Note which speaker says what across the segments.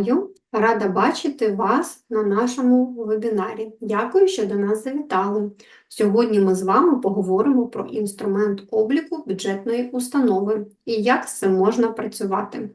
Speaker 1: Вітаю! Рада бачити вас на нашому вебінарі. Дякую, що до нас завітали. Сьогодні ми з вами поговоримо про інструмент обліку бюджетної установи і як з цим можна працювати.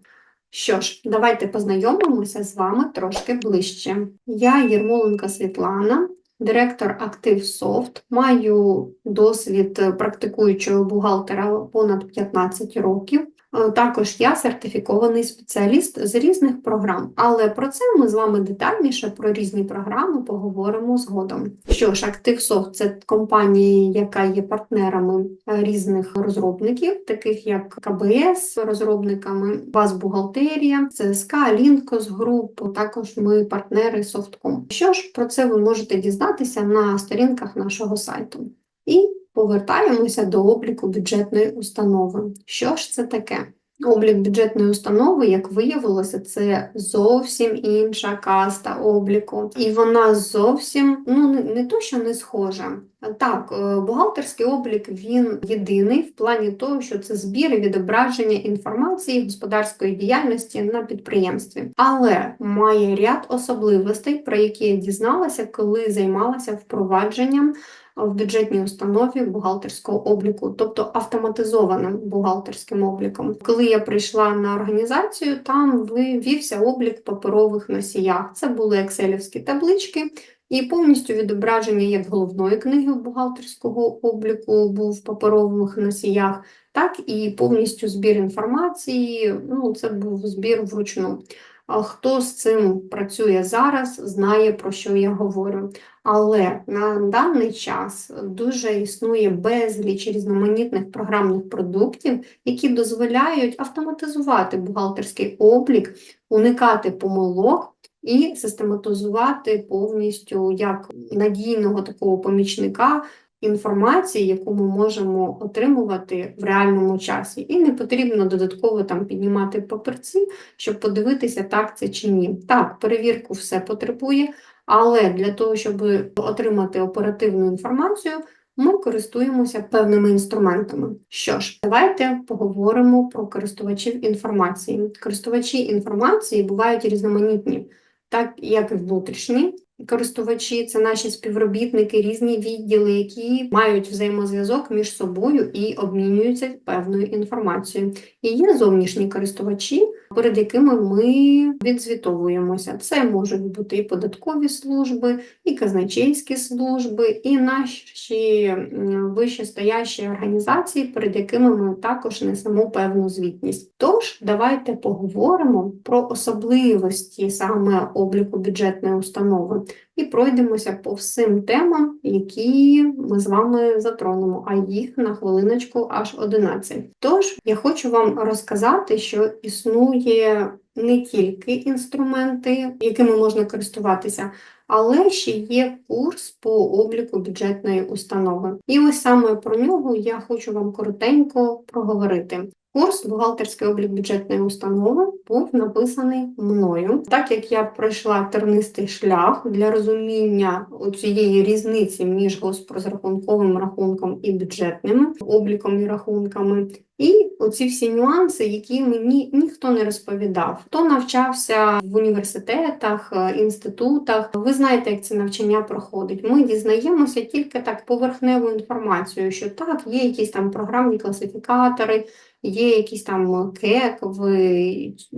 Speaker 1: Що ж, давайте познайомимося з вами трошки ближче. Я Єрмоленка Світлана, директор ActiveSoft, маю досвід практикуючого бухгалтера понад 15 років. Е, Також я сертифікований спеціаліст з різних програм, але про це ми з вами детальніше про різні програми поговоримо згодом. Що ж, ActiveSoft – це компанія, яка є партнерами е, різних розробників, таких як КБС, розробниками Баз Бухгалтерія, ЦСК, Лінкос Груп. Також ми партнери Softcom. Що ж, про це ви можете дізнатися на сторінках нашого сайту. І Повертаємося до обліку бюджетної установи. Що ж це таке? Облік бюджетної установи, як виявилося, це зовсім інша каста обліку. І вона зовсім ну не, то, що не схожа. Так, е, бухгалтерський облік він єдиний в плані того, що це збір і відображення інформації господарської діяльності на підприємстві, але має ряд особливостей, про які я дізналася, коли займалася впровадженням в бюджетній установі бухгалтерського обліку, тобто автоматизованим бухгалтерським обліком. Коли я прийшла на організацію, там вивівся облік паперових носіях. Це були екселівські таблички. І повністю відображення як головної книги бухгалтерського обліку був в паперових носіях, так і повністю збір інформації. Ну, це був збір вручну. Хто з цим працює зараз, знає, про що я говорю. Але на даний час дуже існує безліч різноманітних програмних продуктів, які дозволяють автоматизувати бухгалтерський облік, уникати помилок і систематизувати повністю як надійного такого помічника інформації, яку ми можемо отримувати в реальному часі, і не потрібно додатково там піднімати папірці, щоб подивитися, так це чи ні. Так, перевірку все потребує, але для того, щоб отримати оперативну інформацію, ми користуємося певними інструментами. Що ж, давайте поговоримо про користувачів інформації. Користувачі інформації бувають різноманітні, так як і внутрішні. Користувачі це наші співробітники, різні відділи, які мають взаємозв'язок між собою і обмінюються певною інформацією. І є зовнішні користувачі, перед якими ми відзвітовуємося. Це можуть бути і податкові служби, і казначейські служби, і наші вищестоящі організації, перед якими ми також несемо певну звітність. Тож, давайте поговоримо про особливості саме обліку бюджетної установи і пройдемося по всім темам, які ми з вами затронемо, а їх на хвилиночку аж 11. Тож, я хочу вам розказати, що існує не тільки інструменти, якими можна користуватися, але ще є курс по обліку бюджетної установи. І ось саме про нього я хочу вам коротенько проговорити. Курс бухгалтерський облік бюджетної установи був написаний мною, так як я пройшла тернистий шлях для розуміння цієї різниці між госпрозрахунковим рахунком і бюджетним обліком і рахунками. І оці всі нюанси, які мені ніхто не розповідав. Хто навчався в університетах, е, інститутах, ви знаєте, як це навчання проходить. Ми дізнаємося тільки так поверхневу інформацію, що так, є якісь там програмні класифікатори, є якісь там кек,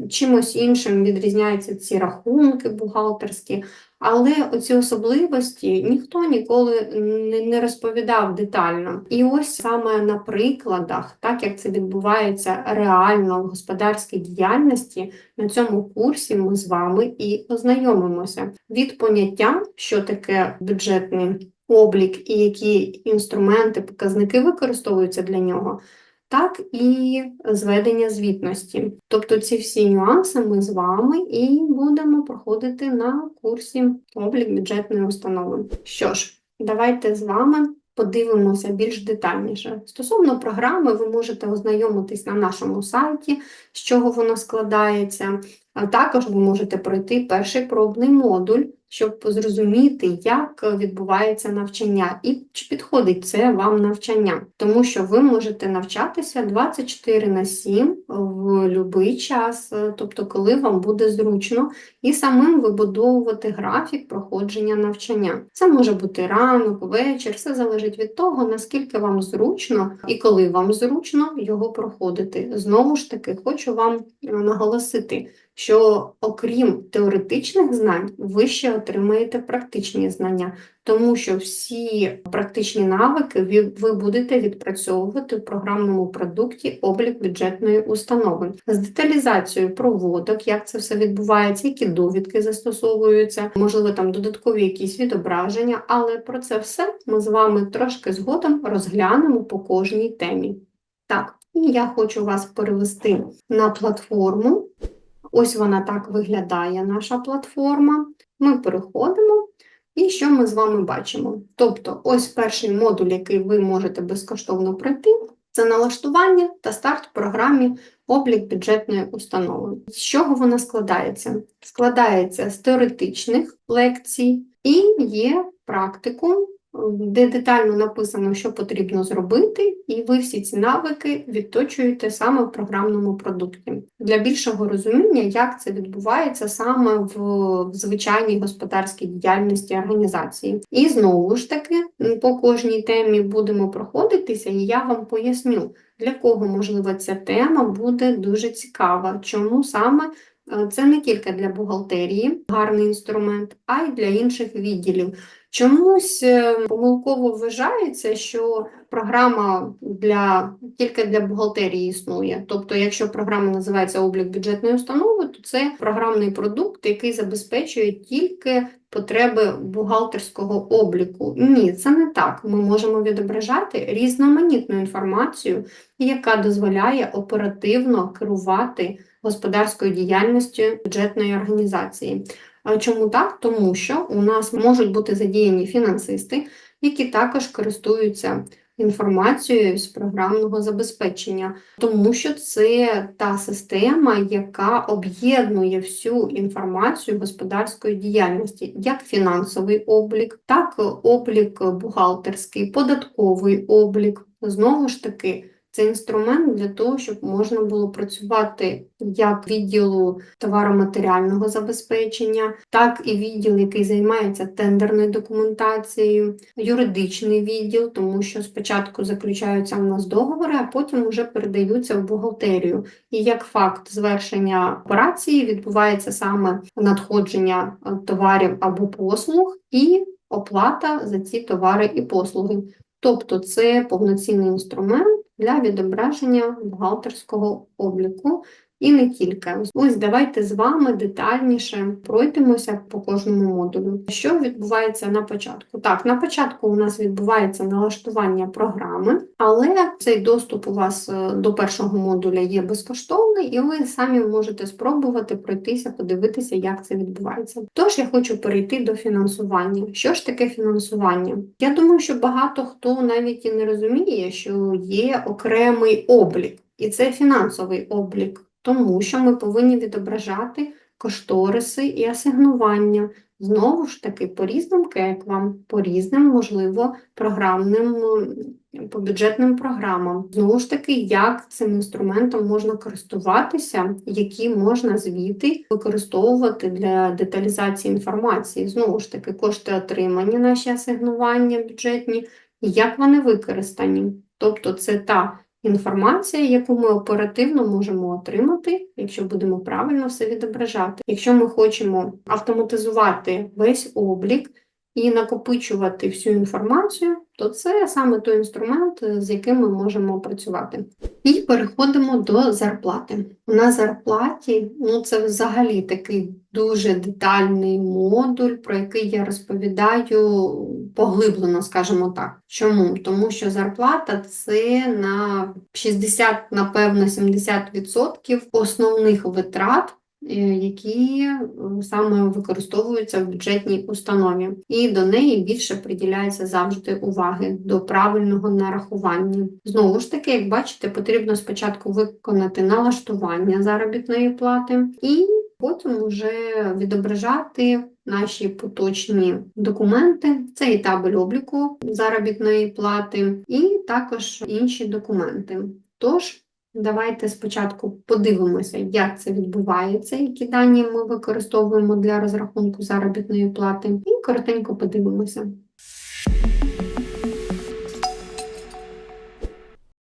Speaker 1: чимось іншим відрізняються ці рахунки бухгалтерські. Але оці особливості ніхто ніколи не розповідав детально. І ось саме на прикладах, так як це відбувається реально в господарській діяльності, на цьому курсі ми з вами і ознайомимося від поняття, що таке бюджетний облік і які інструменти, показники використовуються для нього так і зведення звітності. Тобто ці всі нюанси ми з вами і будемо проходити на курсі облік бюджетної установи. Що ж, давайте з вами подивимося більш детальніше. Стосовно програми, ви можете ознайомитись на нашому сайті, з чого воно складається. А також ви можете пройти перший пробний модуль щоб зрозуміти, як відбувається навчання, і чи підходить це вам навчання, тому що ви можете навчатися 24 на 7 в будь-який час, е, тобто коли вам буде зручно, і самим вибудовувати графік проходження навчання. Це може бути ранок, вечір, все залежить від того, наскільки вам зручно і коли вам зручно його проходити. Знову ж таки, хочу вам е, наголосити що окрім теоретичних знань, ви ще отримаєте практичні знання, тому що всі практичні навики ви, будете відпрацьовувати в програмному продукті облік бюджетної установи з деталізацією проводок, як це все відбувається, які довідки застосовуються, можливо, там додаткові якісь відображення, але про це все ми з вами трошки згодом розглянемо по кожній темі. Так, і я хочу вас перевести на платформу. Ось вона так виглядає, наша платформа. Ми переходимо, і що ми з вами бачимо? Тобто, ось перший модуль, який ви можете безкоштовно пройти, це налаштування та старт в програмі облік бюджетної установи. З чого вона складається? Складається з теоретичних лекцій і є практикум де детально написано, що потрібно зробити, і ви всі ці навики відточуєте саме в програмному продукті. Для більшого розуміння, як це відбувається саме в звичайній господарській діяльності організації. І знову ж таки, по кожній темі будемо проходитися, і я вам поясню, для кого, можливо, ця тема буде дуже цікава, чому саме. Е, це не тільки для бухгалтерії гарний інструмент, а й для інших відділів. Чомусь е, помилково вважається, що програма для тільки для бухгалтерії існує. Тобто, якщо програма називається облік бюджетної установи, то це програмний продукт, який забезпечує тільки потреби бухгалтерського обліку. Ні, це не так. Ми можемо відображати різноманітну інформацію, яка дозволяє оперативно керувати господарською діяльністю бюджетної організації. Чому так? Тому що у нас можуть бути задіяні фінансисти, які також користуються інформацією з програмного забезпечення, тому що це та система, яка об'єднує всю інформацію господарської діяльності, як фінансовий облік, так облік бухгалтерський, податковий облік. Знову ж таки. Це інструмент для того, щоб можна було працювати як відділу товароматеріального забезпечення, так і відділ, який займається тендерною документацією, юридичний відділ, тому що спочатку заключаються в нас договори, а потім вже передаються в бухгалтерію. І як факт звершення операції відбувається саме надходження е, товарів або послуг і оплата за ці товари і послуги. Тобто це повноцінний інструмент для відображення бухгалтерського обліку. І не тільки. Ось давайте з вами детальніше пройдемося по кожному модулю. Що відбувається на початку? Так, на початку у нас відбувається налаштування програми, але цей доступ у вас е, до першого модуля є безкоштовний, і ви самі можете спробувати пройтися, подивитися, як це відбувається. Тож я хочу перейти до фінансування. Що ж таке фінансування? Я думаю, що багато хто навіть і не розуміє, що є окремий облік, і це фінансовий облік тому що ми повинні відображати кошториси і асигнування. Знову ж таки, по різним кеквам, по різним, можливо, програмним, по бюджетним програмам. Знову ж таки, як цим інструментом можна користуватися, які можна звіти використовувати для деталізації інформації. Знову ж таки, кошти отримані, наші асигнування бюджетні, як вони використані. Тобто, це та інформація, яку ми оперативно можемо отримати, якщо будемо правильно все відображати. Якщо ми хочемо автоматизувати весь облік і накопичувати всю інформацію, то це саме той інструмент, з яким ми можемо працювати. І переходимо до зарплати. На зарплаті, ну це взагалі такий дуже детальний модуль, про який я розповідаю поглиблено, скажімо так. Чому? Тому що зарплата це на 60, напевно, 70% основних витрат. Е, які саме використовуються в бюджетній установі, і до неї більше приділяється завжди уваги до правильного нарахування. Знову ж таки, як бачите, потрібно спочатку виконати налаштування заробітної плати і Потім вже відображати наші поточні документи. Це і табель обліку заробітної плати, і також інші документи. Тож, давайте спочатку подивимося, як це відбувається, які дані ми використовуємо для розрахунку заробітної плати, і коротенько подивимося.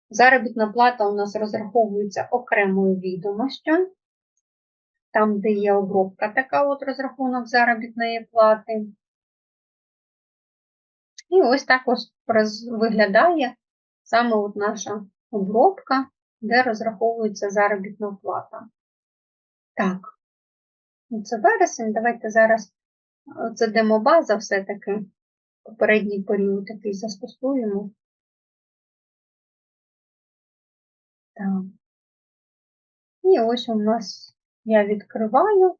Speaker 2: Заробітна плата у нас розраховується окремою відомостю, там, де є обробка, така от розрахунок заробітної плати. І ось так ось виглядає саме от наша обробка, де розраховується заробітна плата. Так, ну, це вересень. Давайте зараз це демобаза все-таки. Попередній період такий застосуємо. Так. І ось у нас я відкриваю,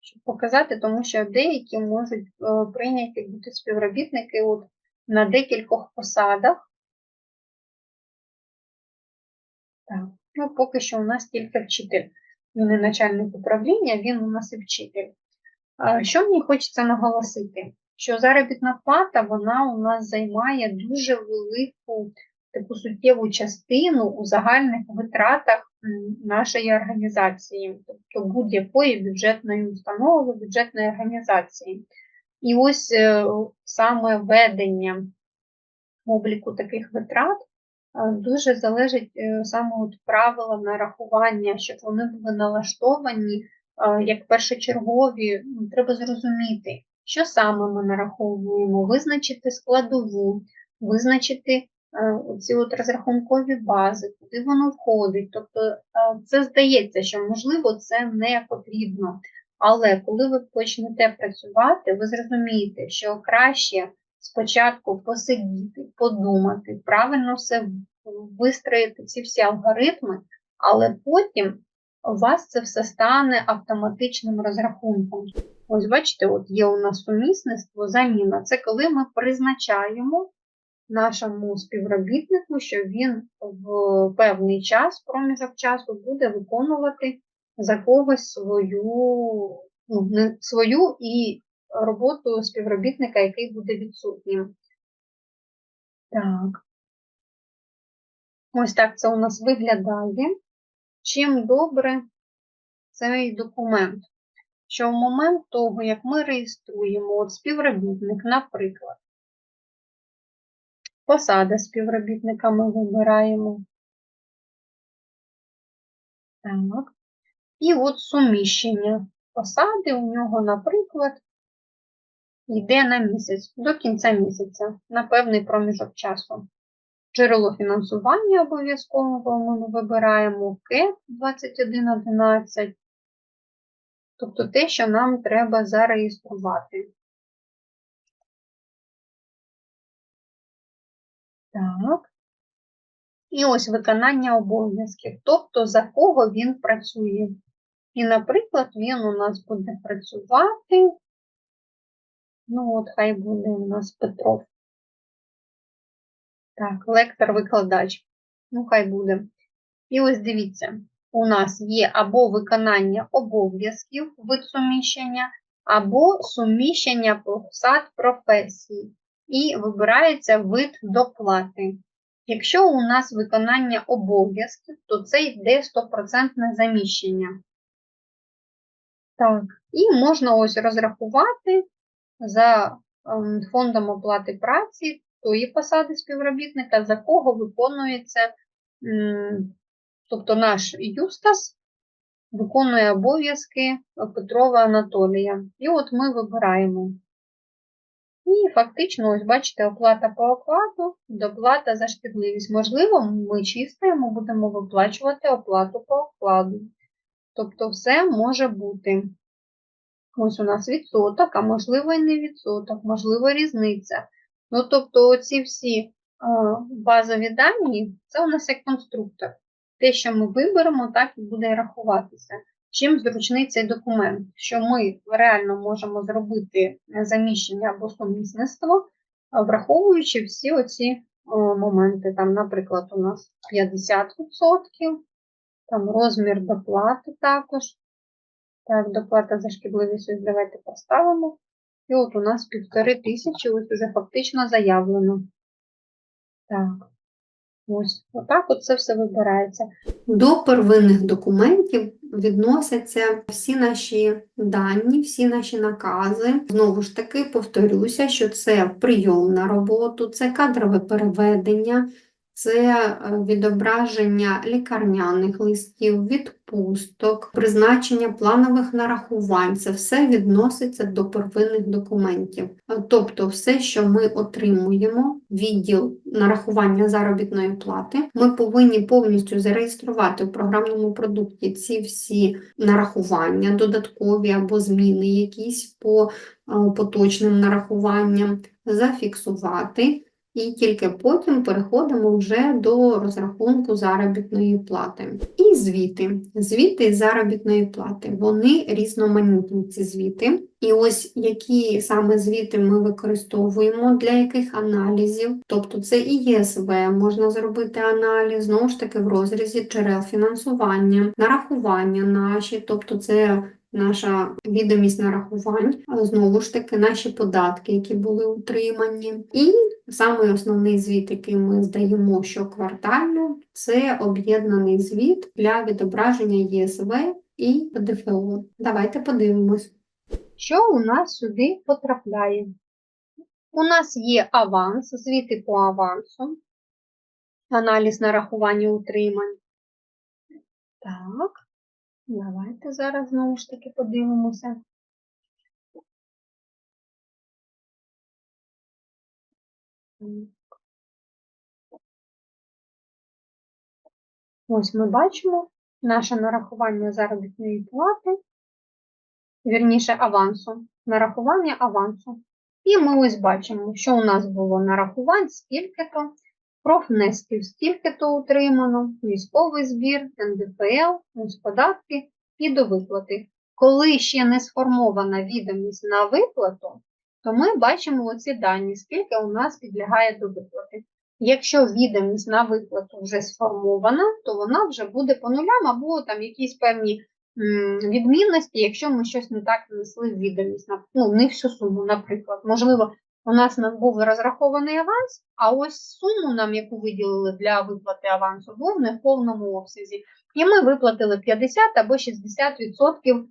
Speaker 2: щоб показати, тому що деякі можуть е, прийняти бути співробітники от на декількох посадах. Так, ну поки що у нас тільки вчитель. Не начальник управління, він у нас і вчитель. Що мені хочеться наголосити? Що заробітна плата вона у нас займає дуже велику таку суттєву частину у загальних витратах нашої організації, тобто будь-якої бюджетної установи, бюджетної організації. І ось е, саме ведення обліку таких витрат дуже залежить е, саме від правила нарахування, щоб вони були налаштовані е, як першочергові. Ну, Треба зрозуміти, що саме ми нараховуємо, визначити складову, визначити е, оці от розрахункові бази, куди воно входить. Тобто е, це здається, що можливо це не потрібно. Але коли ви почнете працювати, ви зрозумієте, що краще спочатку посидіти, подумати, правильно все вистроїти ці всі алгоритми, але потім у вас це все стане автоматичним розрахунком. Ось бачите, от є у нас сумісництво, заміна. Це коли ми призначаємо нашому співробітнику, що він в певний час, проміжок часу, буде виконувати за когось свою, ну, свою і роботу співробітника, який буде відсутнім. Так. Ось так це у нас виглядає. Чим добре цей документ? Що в момент того, як ми реєструємо от співробітник, наприклад, посада співробітника ми вибираємо. Так. І от суміщення посади у нього, наприклад, йде на місяць, до кінця місяця, на певний проміжок часу. Джерело фінансування обов'язково ми вибираємо КЕП 2111, тобто те, що нам треба зареєструвати. Так. І ось виконання обов'язків, тобто за кого він працює. І, наприклад, він у нас буде працювати, ну от хай буде у нас Петров. Так, лектор-викладач. Ну, хай буде. І ось дивіться, у нас є або виконання обов'язків вид суміщення, або суміщення посад професії. І вибирається вид доплати. Якщо у нас виконання обов'язків, то це йде 100% заміщення. Так, і можна ось розрахувати за ем, фондом оплати праці тої посади співробітника, за кого виконується, тобто наш Юстас виконує обов'язки Петрова Анатолія. І от ми вибираємо. І фактично, ось бачите, оплата по окладу, доплата за шкідливість. Можливо, ми чистимо, будемо виплачувати оплату по окладу. Тобто все може бути. Ось у нас відсоток, а можливо і не відсоток, можливо, різниця. Ну, тобто, оці всі базові дані, це у нас як конструктор. Те, що ми виберемо, так і буде рахуватися. Чим зручний цей документ, що ми реально можемо зробити заміщення або сумісництво, враховуючи всі оці моменти. Там, наприклад, у нас 50%, там розмір доплати також. Так, доплата за шкідливість ось давайте поставимо. І от у нас півтори тисячі ось уже фактично заявлено. Так. Ось, отак от це все вибирається.
Speaker 1: До первинних документів відносяться всі наші дані, всі наші накази. Знову ж таки, повторюся, що це прийом на роботу, це кадрове переведення, це е, відображення лікарняних листів, відпусток, призначення планових нарахувань. Це все відноситься до первинних документів. Е, Тобто, все, що ми отримуємо, відділ нарахування заробітної плати, ми повинні повністю зареєструвати в програмному продукті ці всі нарахування, додаткові або зміни якісь по е, поточним нарахуванням, зафіксувати. І тільки потім переходимо вже до розрахунку заробітної плати. І звіти. Звіти заробітної плати. Вони різноманітні, ці звіти. І ось які саме звіти ми використовуємо для яких аналізів. Тобто це і ЄСВ, можна зробити аналіз, знову ж таки в розрізі джерел фінансування, нарахування наші, тобто це наша відомість нарахувань, знову ж таки наші податки, які були утримані. І Самий основний звіт, який ми здаємо щоквартально, це об'єднаний звіт для відображення ЄСВ і ПДФО. Давайте подивимось.
Speaker 2: Що у нас сюди потрапляє? У нас є аванс, звіти по авансу, аналіз нарахування утримань. Так, давайте зараз знову ж таки подивимося. Ось ми бачимо наше нарахування заробітної плати, вірніше авансу, нарахування авансу. І ми ось бачимо, що у нас було нарахувань стільки-то, профнесків стільки-то утримано, військовий збір, НДФЛ, податки і до виплати. Коли ще не сформована відомість на виплату, то ми бачимо оці дані, скільки у нас підлягає до виплати. Якщо відомість на виплату вже сформована, то вона вже буде по нулям або там якісь певні відмінності, якщо ми щось не так внесли в відомість, ну, не всю суму, наприклад. Можливо, у нас був розрахований аванс, а ось суму нам, яку виділили для виплати авансу, був не в повному обсязі. І ми виплатили 50 або 60%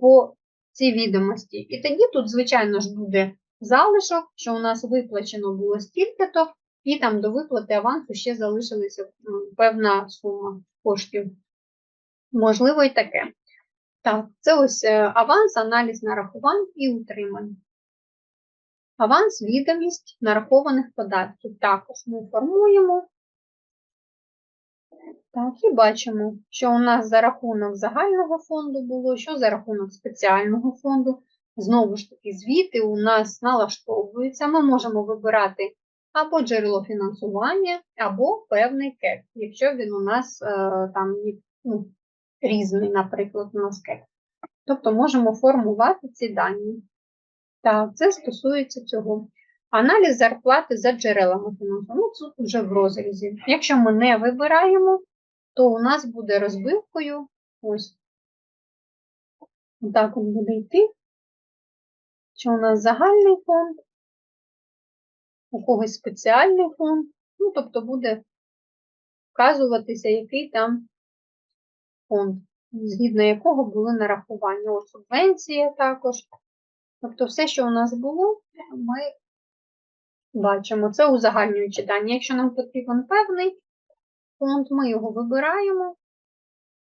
Speaker 2: по цій відомості. І тоді тут, звичайно ж, буде залишок, що у нас виплачено було стільки-то, і там до виплати авансу ще залишилася певна сума коштів. Можливо, і таке. Так, це ось е, аванс, аналіз нарахувань і утримань. Аванс, відомість нарахованих податків. Також ми формуємо. Так, і бачимо, що у нас за рахунок загального фонду було, що за рахунок спеціального фонду. Знову ж таки, звіти у нас налаштовуються. Ми можемо вибирати або джерело фінансування, або певний кек, якщо він у нас е, там ну, різний, наприклад, у нас кек. Тобто можемо формувати ці дані. Так, це стосується цього. Аналіз зарплати за джерелами фінансування. Ну, тут вже в розрізі. Якщо ми не вибираємо, то у нас буде розбивкою. Ось. Так от буде йти. Що у нас загальний фонд, у когось спеціальний фонд. Ну, тобто буде вказуватися, який там фонд, згідно якого були нарахування. Ось субвенція також. Тобто все, що у нас було, ми бачимо. Це узагальнюючі дані. Якщо нам потрібен певний фонд, ми його вибираємо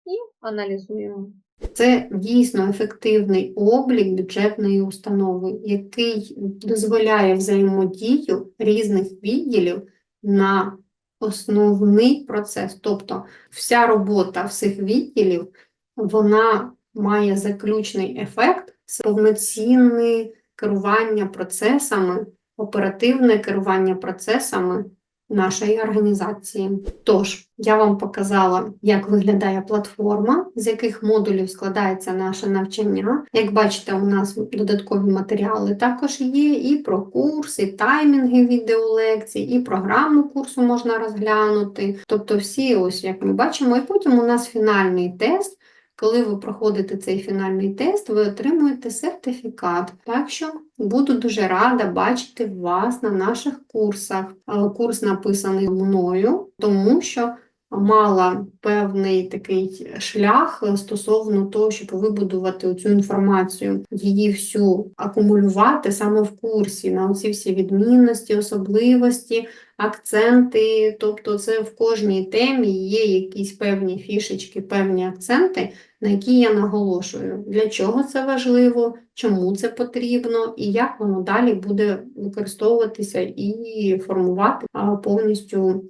Speaker 2: і аналізуємо.
Speaker 1: Це дійсно ефективний облік бюджетної установи, який дозволяє взаємодію різних відділів на основний процес. Тобто вся робота всіх відділів вона має заключний ефект повноцінне керування процесами, оперативне керування процесами нашої організації. Тож, я вам показала, як виглядає платформа, з яких модулів складається наше навчання. Як бачите, у нас додаткові матеріали також є, і про курс, і таймінги відеолекцій, і програму курсу можна розглянути. Тобто всі, ось як ми бачимо, і потім у нас фінальний тест. Коли ви проходите цей фінальний тест, ви отримуєте сертифікат. Так що буду дуже рада бачити вас на наших курсах. Е, Курс написаний мною, тому що мала певний такий шлях е, стосовно того, щоб вибудувати цю інформацію, її всю акумулювати саме в курсі на оці всі відмінності, особливості, акценти. Тобто, це в кожній темі є якісь певні фішечки, певні акценти, на які я наголошую, для чого це важливо, чому це потрібно, і як воно далі буде використовуватися і формувати повністю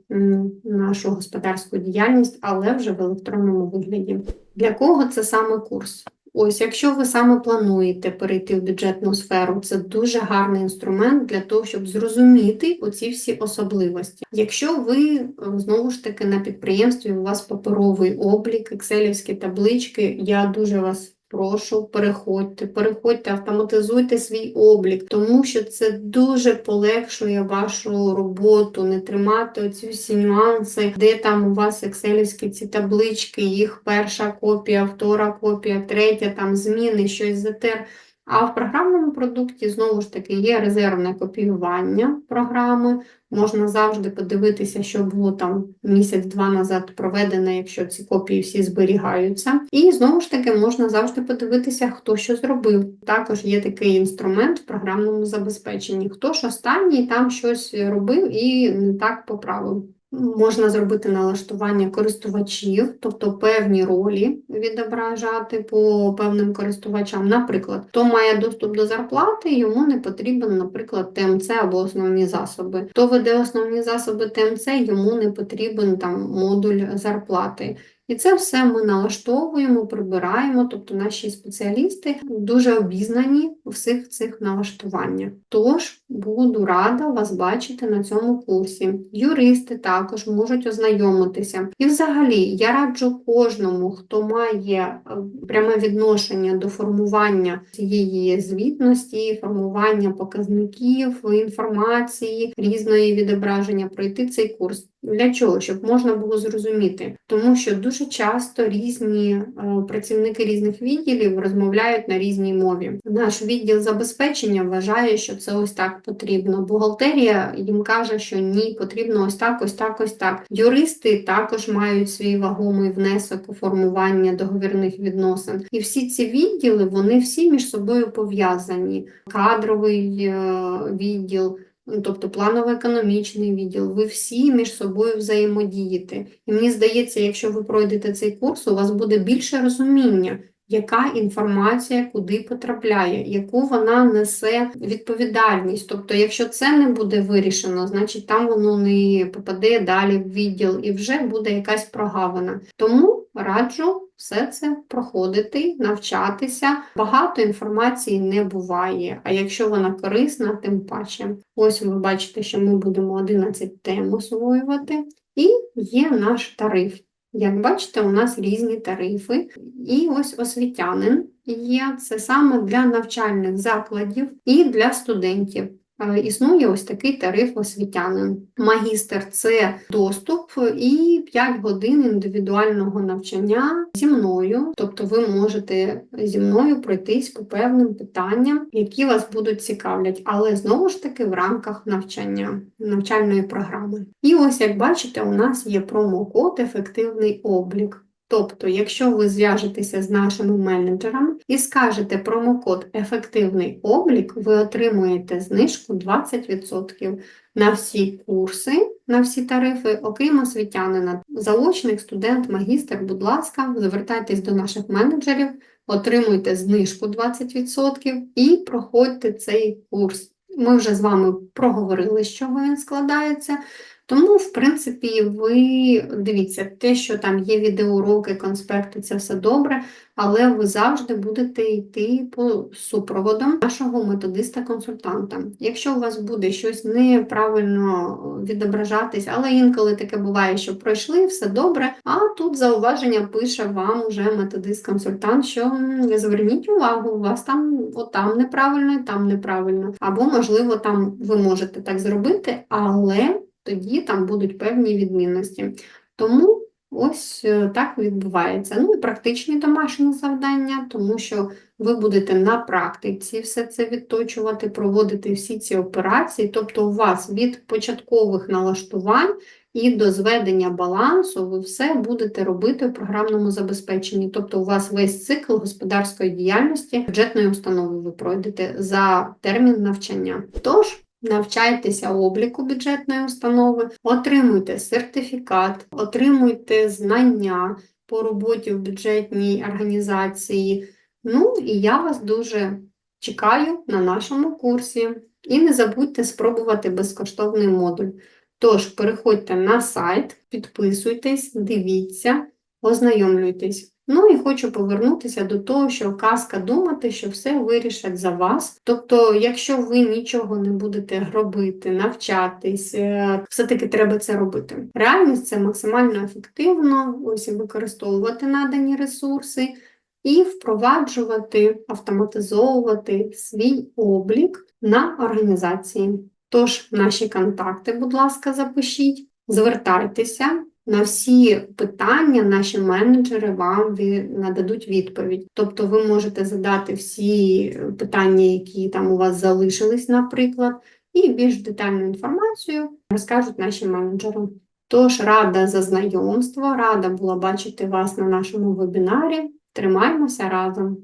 Speaker 1: нашу господарську діяльність, але вже в електронному вигляді. Для кого це саме курс? Ось, якщо ви саме плануєте перейти в бюджетну сферу, це дуже гарний інструмент для того, щоб зрозуміти оці всі особливості. Якщо ви е, знову ж таки на підприємстві, у вас паперовий облік, екселівські таблички, я дуже вас прошу, переходьте, переходьте, автоматизуйте свій облік, тому що це дуже полегшує вашу роботу, не тримати оці всі нюанси, де там у вас екселівські ці таблички, їх перша копія, втора копія, третя, там зміни, щось затер. А в програмному продукті знову ж таки є резервне копіювання програми. Можна завжди подивитися, що було там місяць-два назад проведено, якщо ці копії всі зберігаються. І знову ж таки можна завжди подивитися, хто що зробив. Також є такий інструмент в програмному забезпеченні. Хто ж останній там щось робив і не так поправив. Можна зробити налаштування користувачів, тобто певні ролі відображати по певним користувачам. Наприклад, хто має доступ до зарплати, йому не потрібен, наприклад, ТМЦ або основні засоби. Хто веде основні засоби ТМЦ, йому не потрібен там модуль зарплати. І це все ми налаштовуємо, прибираємо, тобто наші спеціалісти дуже обізнані у всіх цих налаштуваннях. Тож буду рада вас бачити на цьому курсі. Юристи також можуть ознайомитися. І взагалі я раджу кожному, хто має е, пряме відношення до формування цієї звітності, формування показників, інформації, різної відображення, пройти цей курс. Для чого? Щоб можна було зрозуміти, тому що дуже часто різні е, працівники різних відділів розмовляють на різній мові. Наш відділ забезпечення вважає, що це ось так потрібно. Бухгалтерія їм каже, що ні, потрібно ось так, ось так, ось так. Юристи також мають свій вагомий внесок у формування договірних відносин. І всі ці відділи вони всі між собою пов'язані. Кадровий е, відділ. Ну, тобто планово-економічний відділ, ви всі між собою взаємодієте. І мені здається, якщо ви пройдете цей курс, у вас буде більше розуміння, яка інформація куди потрапляє, яку вона несе відповідальність. Тобто, якщо це не буде вирішено, значить там воно не попаде далі в відділ і вже буде якась прогавина. Тому раджу все це проходити, навчатися. Багато інформації не буває, а якщо вона корисна, тим паче. Ось ви бачите, що ми будемо 11 тем освоювати, і є наш тариф. Як бачите, у нас різні тарифи, і ось освітянин є це саме для навчальних закладів і для студентів. Е, Існує ось такий тариф освітянин. Магістр це доступ і 5 годин індивідуального навчання зі мною, тобто ви можете зі мною пройтись по певним питанням, які вас будуть цікавлять, але знову ж таки в рамках навчання, навчальної програми. І ось як бачите, у нас є промокод Ефективний облік. Тобто, якщо ви зв'яжетеся з нашими менеджерами і скажете промокод Ефективний облік, ви отримуєте знижку 20% на всі курси, на всі тарифи, окрім освітянина. Заочник, студент, магістр, будь ласка, звертайтесь до наших менеджерів, отримуйте знижку 20% і проходьте цей курс. Ми вже з вами проговорили, з чого він складається. Тому, в принципі, ви дивіться, те, що там є відеоуроки, конспекти, це все добре, але ви завжди будете йти по супроводам нашого методиста-консультанта. Якщо у вас буде щось неправильно відображатись, але інколи таке буває, що пройшли, все добре, а тут зауваження пише вам уже методист-консультант, що зверніть увагу, у вас там отам неправильно, там неправильно. Або, можливо, там ви можете так зробити, але тоді там будуть певні відмінності. Тому Ось е, так відбувається. Ну і практичні домашні завдання, тому що ви будете на практиці все це відточувати, проводити всі ці операції. Тобто, у вас від початкових налаштувань і до зведення балансу ви все будете робити в програмному забезпеченні. Тобто, у вас весь цикл господарської діяльності бюджетної установи ви пройдете за термін навчання. Тож. Навчайтеся обліку бюджетної установи, отримуйте сертифікат, отримуйте знання по роботі в бюджетній організації. Ну і я вас дуже чекаю на нашому курсі. І не забудьте спробувати безкоштовний модуль. Тож, переходьте на сайт, підписуйтесь, дивіться, ознайомлюйтесь. Ну і хочу повернутися до того, що казка думати, що все вирішать за вас. Тобто, якщо ви нічого не будете робити, навчатись, е, все-таки треба це робити. Реальність це максимально ефективно, ось використовувати надані ресурси і впроваджувати, автоматизовувати свій облік на організації. Тож, наші контакти, будь ласка, запишіть, звертайтеся. На всі питання наші менеджери вам нададуть відповідь. Тобто ви можете задати всі питання, які там у вас залишились, наприклад, і більш детальну інформацію розкажуть наші менеджери. Тож рада за знайомство, рада була бачити вас на нашому вебінарі. Тримаємося разом!